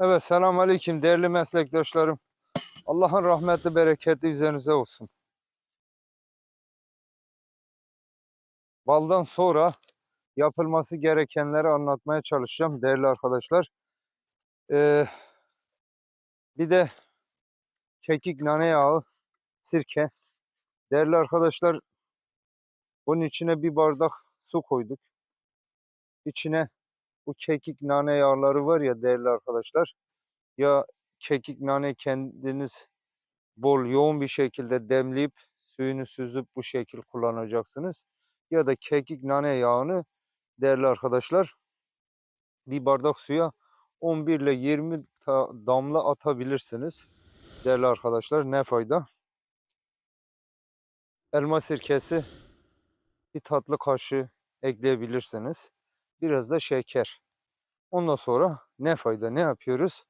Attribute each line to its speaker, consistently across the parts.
Speaker 1: Evet selam aleyküm değerli meslektaşlarım. Allah'ın rahmeti bereketi üzerinize olsun. Baldan sonra yapılması gerekenleri anlatmaya çalışacağım değerli arkadaşlar. Ee, bir de kekik, nane yağı, sirke. Değerli arkadaşlar bunun içine bir bardak su koyduk. İçine bu kekik, nane yağları var ya değerli arkadaşlar. Ya kekik, nane kendiniz bol yoğun bir şekilde demleyip suyunu süzüp bu şekil kullanacaksınız. Ya da kekik nane yağını değerli arkadaşlar bir bardak suya 11 ile 20 ta- damla atabilirsiniz. Değerli arkadaşlar ne fayda? Elma sirkesi bir tatlı kaşığı ekleyebilirsiniz. Biraz da şeker. Ondan sonra ne fayda ne yapıyoruz?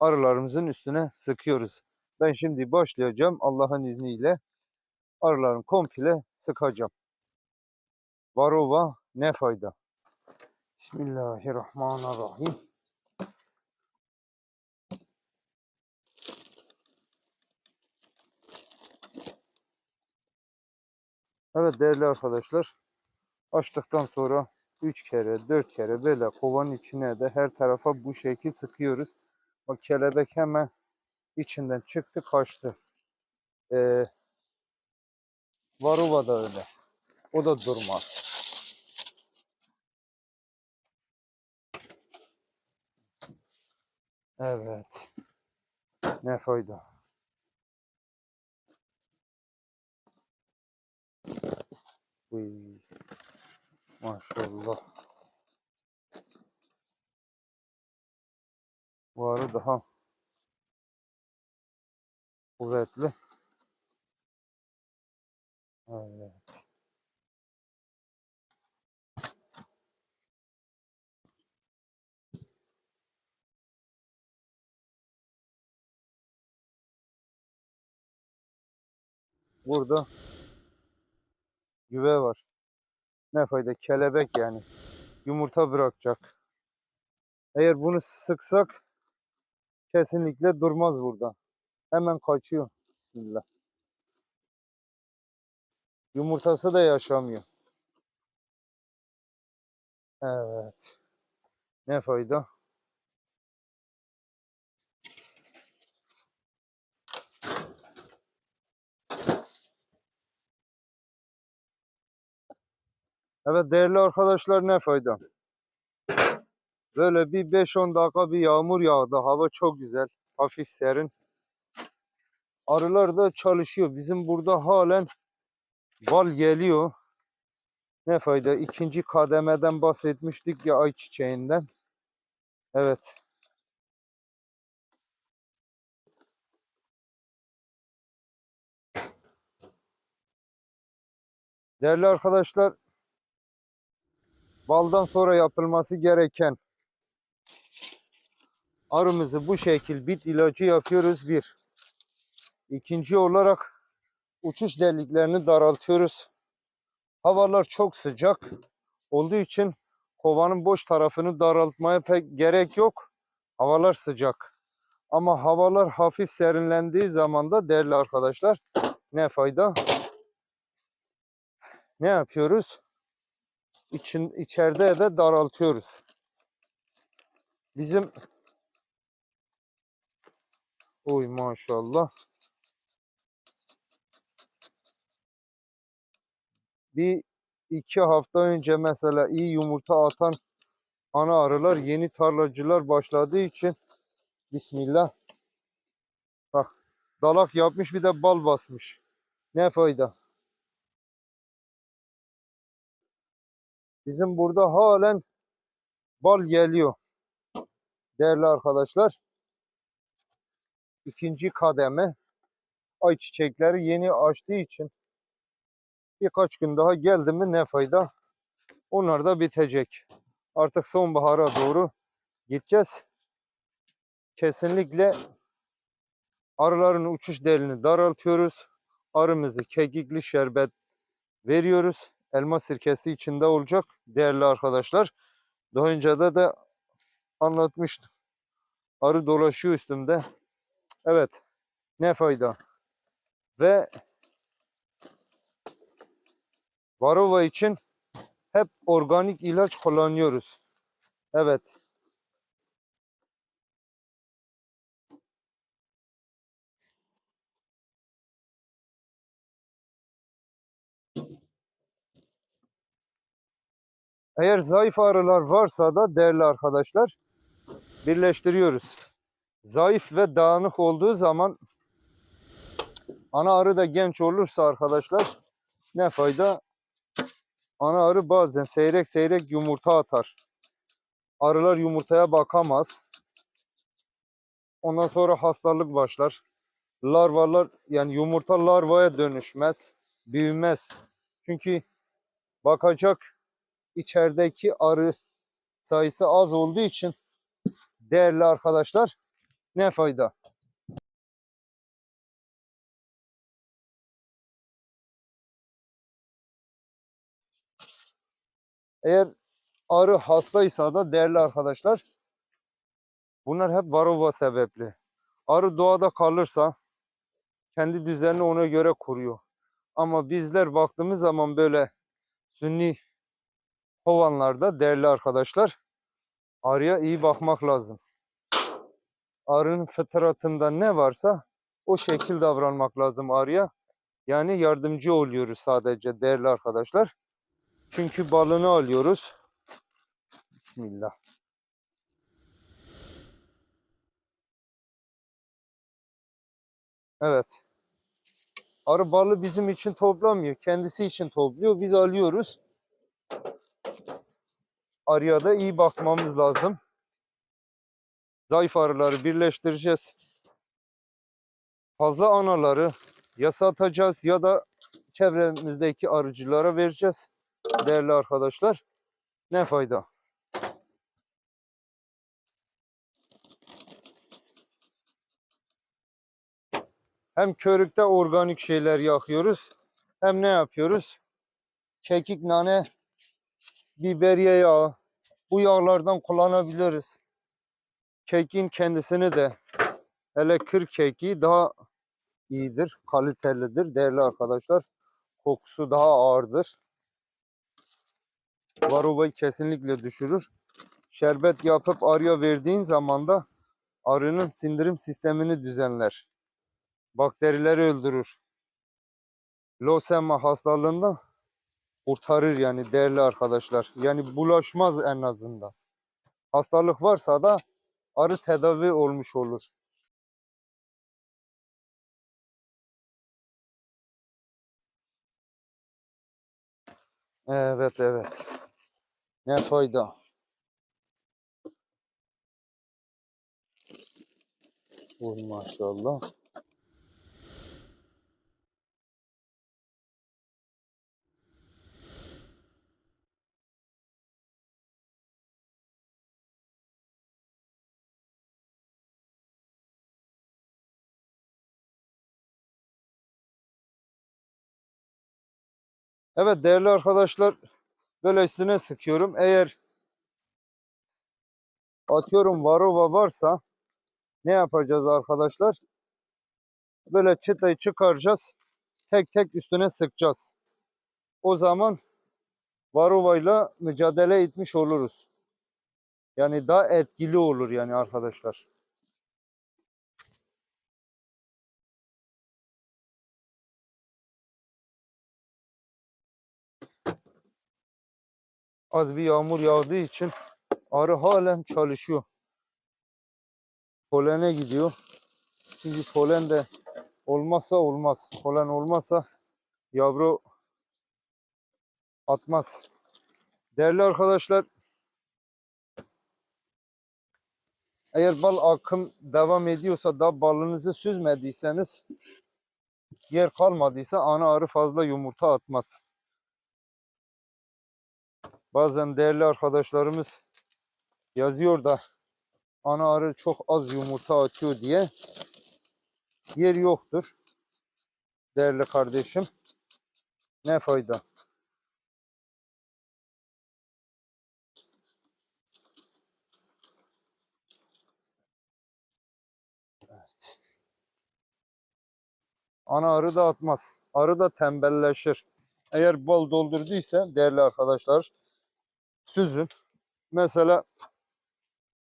Speaker 1: Arılarımızın üstüne sıkıyoruz. Ben şimdi başlayacağım Allah'ın izniyle. Arıların komple sıkacağım. Varova ne fayda? Bismillahirrahmanirrahim. Evet değerli arkadaşlar. Açtıktan sonra 3 kere 4 kere böyle kovanın içine de her tarafa bu şekil sıkıyoruz. Bak kelebek hemen içinden çıktı kaçtı. Ee, Varova da öyle. O da durmaz. Evet. Ne fayda. Uy. Maşallah. Bu arı daha kuvvetli. Evet. Burada güve var. Ne fayda? Kelebek yani. Yumurta bırakacak. Eğer bunu sıksak kesinlikle durmaz burada. Hemen kaçıyor. Bismillah. Yumurtası da yaşamıyor. Evet. Ne fayda? Evet değerli arkadaşlar ne fayda? Böyle bir 5-10 dakika bir yağmur yağdı. Hava çok güzel. Hafif serin. Arılar da çalışıyor. Bizim burada halen bal geliyor. Ne fayda? İkinci kademeden bahsetmiştik ya ayçiçeğinden. Evet. Değerli arkadaşlar, baldan sonra yapılması gereken arımızı bu şekil bit ilacı yapıyoruz bir. İkinci olarak uçuş deliklerini daraltıyoruz. Havalar çok sıcak olduğu için kovanın boş tarafını daraltmaya pek gerek yok. Havalar sıcak. Ama havalar hafif serinlendiği zaman da değerli arkadaşlar ne fayda? Ne yapıyoruz? İçin, içeride de daraltıyoruz. Bizim Oy maşallah. Bir iki hafta önce mesela iyi yumurta atan ana arılar yeni tarlacılar başladığı için Bismillah. Bak dalak yapmış bir de bal basmış. Ne fayda. Bizim burada halen bal geliyor. Değerli arkadaşlar. ikinci kademe ayçiçekleri yeni açtığı için birkaç gün daha geldi mi ne fayda? Onlar da bitecek. Artık sonbahara doğru gideceğiz. Kesinlikle arıların uçuş delini daraltıyoruz. Arımızı kekikli şerbet veriyoruz. Elma sirkesi içinde olacak değerli arkadaşlar. Daha önce de de anlatmıştım. Arı dolaşıyor üstümde. Evet. Ne fayda. Ve Varova için hep organik ilaç kullanıyoruz. Evet. Eğer zayıf arılar varsa da değerli arkadaşlar birleştiriyoruz. Zayıf ve dağınık olduğu zaman ana arı da genç olursa arkadaşlar ne fayda? Ana arı bazen seyrek seyrek yumurta atar. Arılar yumurtaya bakamaz. Ondan sonra hastalık başlar. Larvalar yani yumurta larvaya dönüşmez, büyümez. Çünkü bakacak içerideki arı sayısı az olduğu için değerli arkadaşlar ne fayda? Eğer arı hastaysa da değerli arkadaşlar bunlar hep varroa sebepli. Arı doğada kalırsa kendi düzenini ona göre kuruyor. Ama bizler baktığımız zaman böyle sünni kovanlarda değerli arkadaşlar arıya iyi bakmak lazım. Arının fıtratında ne varsa o şekil davranmak lazım arıya. Yani yardımcı oluyoruz sadece değerli arkadaşlar. Çünkü balını alıyoruz. Bismillah. Evet. Arı balı bizim için toplamıyor. Kendisi için topluyor. Biz alıyoruz. Arıya da iyi bakmamız lazım. Zayıf arıları birleştireceğiz. Fazla anaları ya satacağız ya da çevremizdeki arıcılara vereceğiz. Değerli arkadaşlar. Ne fayda? Hem körükte organik şeyler yakıyoruz. Hem ne yapıyoruz? Kekik, nane, biberiye yağı. Bu yağlardan kullanabiliriz. Kekin kendisini de hele kır keki daha iyidir, kalitelidir değerli arkadaşlar. Kokusu daha ağırdır. Varroayı kesinlikle düşürür. Şerbet yapıp arıya verdiğin zaman da arının sindirim sistemini düzenler. Bakterileri öldürür. Losema hastalığında kurtarır yani değerli arkadaşlar. Yani bulaşmaz en azından. Hastalık varsa da arı tedavi olmuş olur. Evet evet. Ne fayda. Oh maşallah. Evet değerli arkadaşlar böyle üstüne sıkıyorum. Eğer atıyorum varova varsa ne yapacağız arkadaşlar? Böyle çıtayı çıkaracağız. Tek tek üstüne sıkacağız. O zaman varovayla mücadele etmiş oluruz. Yani daha etkili olur yani arkadaşlar. Az bir yağmur yağdığı için arı halen çalışıyor. Polene gidiyor. Çünkü polen de olmazsa olmaz. Polen olmazsa yavru atmaz. Değerli arkadaşlar eğer bal akım devam ediyorsa da balınızı süzmediyseniz yer kalmadıysa ana arı fazla yumurta atmaz. Bazen değerli arkadaşlarımız yazıyor da ana arı çok az yumurta atıyor diye yer yoktur. Değerli kardeşim ne fayda? Ana arı da atmaz. Arı da tembelleşir. Eğer bal doldurduysa değerli arkadaşlar süzün. Mesela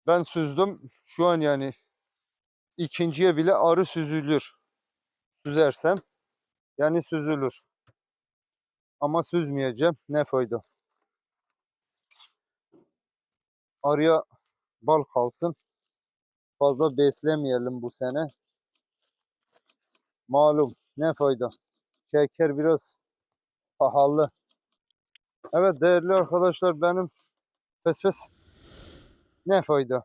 Speaker 1: ben süzdüm. Şu an yani ikinciye bile arı süzülür. Süzersem yani süzülür. Ama süzmeyeceğim. Ne fayda? Arıya bal kalsın. Fazla beslemeyelim bu sene. Malum ne fayda. Şeker biraz pahalı. Evet değerli arkadaşlar benim fes fes ne fayda.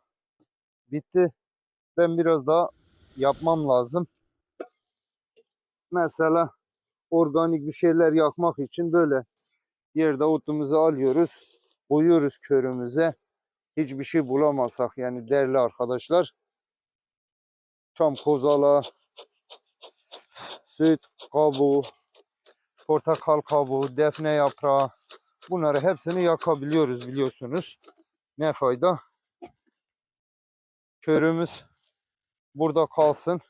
Speaker 1: Bitti. Ben biraz daha yapmam lazım. Mesela organik bir şeyler yakmak için böyle yerde otumuzu alıyoruz. Koyuyoruz körümüze. Hiçbir şey bulamazsak yani değerli arkadaşlar. Çam kozala, süt kabuğu, portakal kabuğu, defne yaprağı bunları hepsini yakabiliyoruz biliyorsunuz. Ne fayda? Körümüz burada kalsın.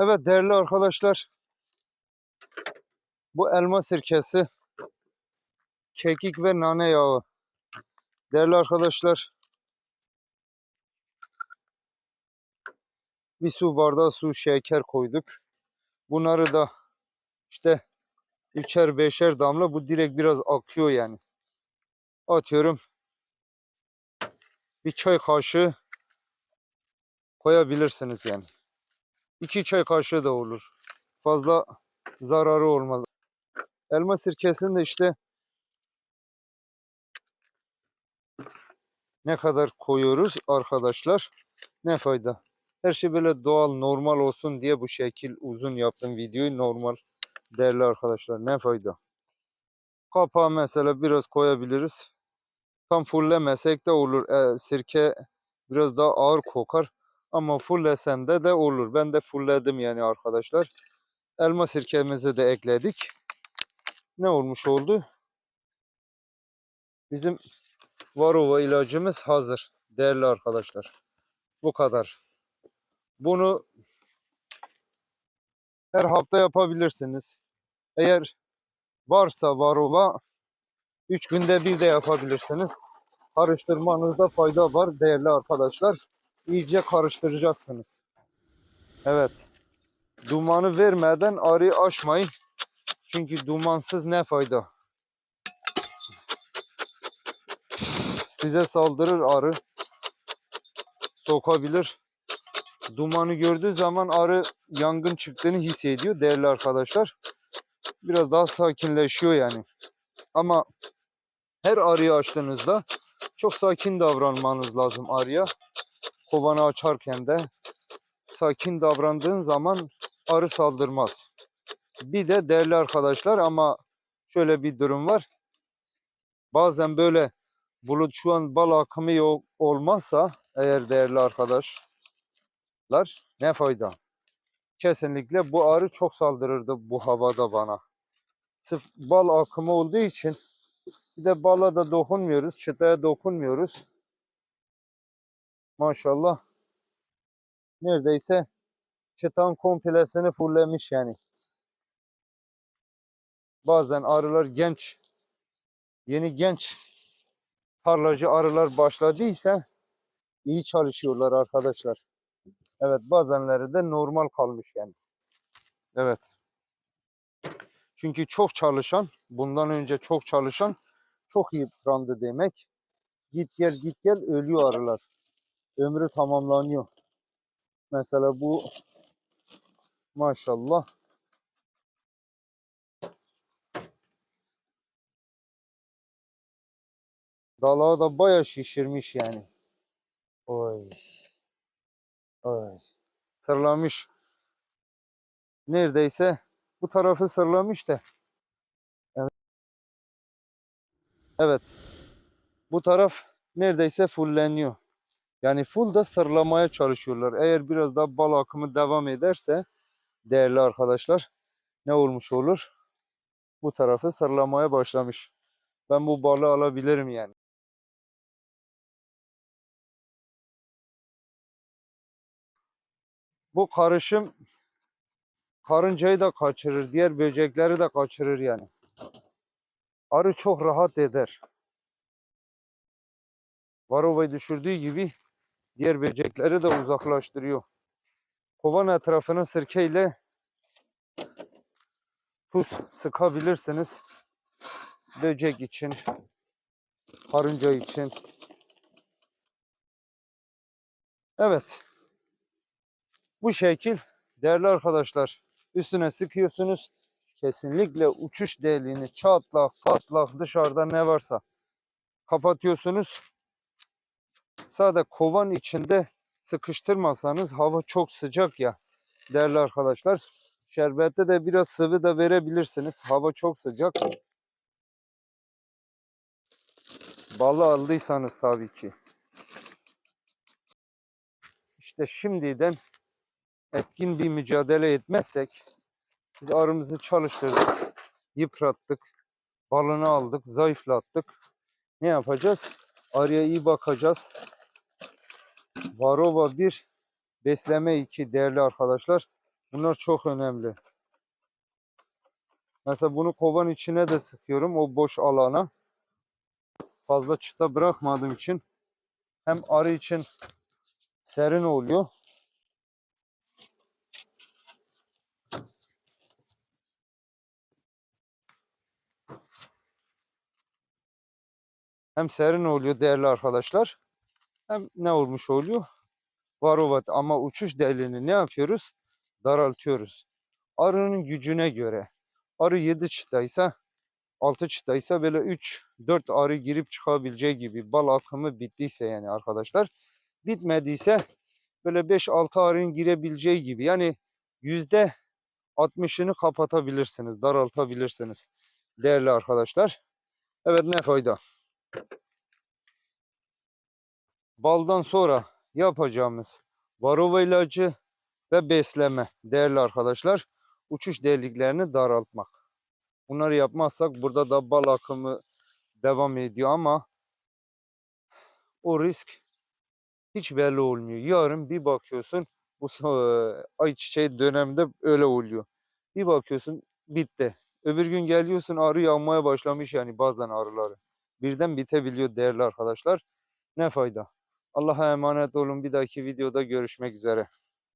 Speaker 1: Evet değerli arkadaşlar. Bu elma sirkesi, kekik ve nane yağı. Değerli arkadaşlar. Bir su bardağı su, şeker koyduk. Bunları da işte üçer beşer damla bu direkt biraz akıyor yani. Atıyorum. Bir çay kaşığı koyabilirsiniz yani. İki çay kaşığı da olur. Fazla zararı olmaz. Elma sirkesini de işte ne kadar koyuyoruz arkadaşlar. Ne fayda. Her şey böyle doğal, normal olsun diye bu şekil uzun yaptım videoyu. Normal değerli arkadaşlar. Ne fayda. Kapağı mesela biraz koyabiliriz. Tam fullemesek de olur. E, sirke biraz daha ağır kokar. Ama fullesende de olur. Ben de fullledim yani arkadaşlar. Elma sirkemizi de ekledik. Ne olmuş oldu? Bizim Varova ilacımız hazır. Değerli arkadaşlar. Bu kadar. Bunu her hafta yapabilirsiniz. Eğer varsa Varova 3 günde bir de yapabilirsiniz. Karıştırmanızda fayda var değerli arkadaşlar. İyice karıştıracaksınız. Evet. Dumanı vermeden arıyı açmayın. Çünkü dumansız ne fayda? Size saldırır arı. Sokabilir. Dumanı gördüğü zaman arı yangın çıktığını hissediyor değerli arkadaşlar. Biraz daha sakinleşiyor yani. Ama her arıyı açtığınızda çok sakin davranmanız lazım arıya. Kovanı açarken de sakin davrandığın zaman arı saldırmaz. Bir de değerli arkadaşlar ama şöyle bir durum var. Bazen böyle bulut şu an bal akımı yok olmazsa eğer değerli arkadaşlar ne fayda. Kesinlikle bu arı çok saldırırdı bu havada bana. Sırf bal akımı olduğu için bir de bala da dokunmuyoruz. Çıtaya dokunmuyoruz. Maşallah. Neredeyse çıtan komplesini fullemiş yani. Bazen arılar genç, yeni genç tarlacı arılar başladıysa iyi çalışıyorlar arkadaşlar. Evet bazenleri de normal kalmış yani. Evet. Çünkü çok çalışan, bundan önce çok çalışan çok yıprandı demek. Git gel git gel ölüyor arılar. Ömrü tamamlanıyor. Mesela bu maşallah Dalağı da baya şişirmiş yani. Oy. Oy. Sırlamış. Neredeyse bu tarafı sırlamış da. Evet. Evet. Bu taraf neredeyse fulleniyor. Yani full da sırlamaya çalışıyorlar. Eğer biraz daha bal akımı devam ederse değerli arkadaşlar ne olmuş olur? Bu tarafı sırlamaya başlamış. Ben bu balı alabilirim yani. Bu karışım karıncayı da kaçırır, diğer böcekleri de kaçırır yani. Arı çok rahat eder. Varovayı düşürdüğü gibi diğer böcekleri de uzaklaştırıyor. Kovan etrafına sirkeyle tuz sıkabilirsiniz. Böcek için, karınca için. Evet. Bu şekil değerli arkadaşlar üstüne sıkıyorsunuz. Kesinlikle uçuş deliğini çatlak patlak dışarıda ne varsa kapatıyorsunuz. Sade kovan içinde sıkıştırmasanız hava çok sıcak ya değerli arkadaşlar. Şerbette de biraz sıvı da verebilirsiniz. Hava çok sıcak. Balı aldıysanız tabii ki. İşte şimdiden etkin bir mücadele etmezsek biz arımızı çalıştırdık, yıprattık, balını aldık, zayıflattık. Ne yapacağız? Arıya iyi bakacağız. Varova 1, besleme 2 değerli arkadaşlar. Bunlar çok önemli. Mesela bunu kovan içine de sıkıyorum o boş alana. Fazla çıta bırakmadığım için hem arı için serin oluyor. Hem serin oluyor değerli arkadaşlar. Hem ne olmuş oluyor? Varovat ama uçuş deliğini ne yapıyoruz? Daraltıyoruz. Arının gücüne göre. Arı 7 çıtaysa 6 çıtaysa böyle 3-4 arı girip çıkabileceği gibi bal akımı bittiyse yani arkadaşlar. Bitmediyse böyle 5-6 arının girebileceği gibi yani yüzde 60'ını kapatabilirsiniz, daraltabilirsiniz değerli arkadaşlar. Evet ne fayda. Baldan sonra yapacağımız varova ilacı ve besleme değerli arkadaşlar uçuş deliklerini daraltmak. Bunları yapmazsak burada da bal akımı devam ediyor ama o risk hiç belli olmuyor. Yarın bir bakıyorsun bu so- ayçiçeği dönemde öyle oluyor. Bir bakıyorsun bitti. Öbür gün geliyorsun arı yağmaya başlamış yani bazen arıları. Birden bitebiliyor değerli arkadaşlar. Ne fayda. Allah'a emanet olun. Bir dahaki videoda görüşmek üzere.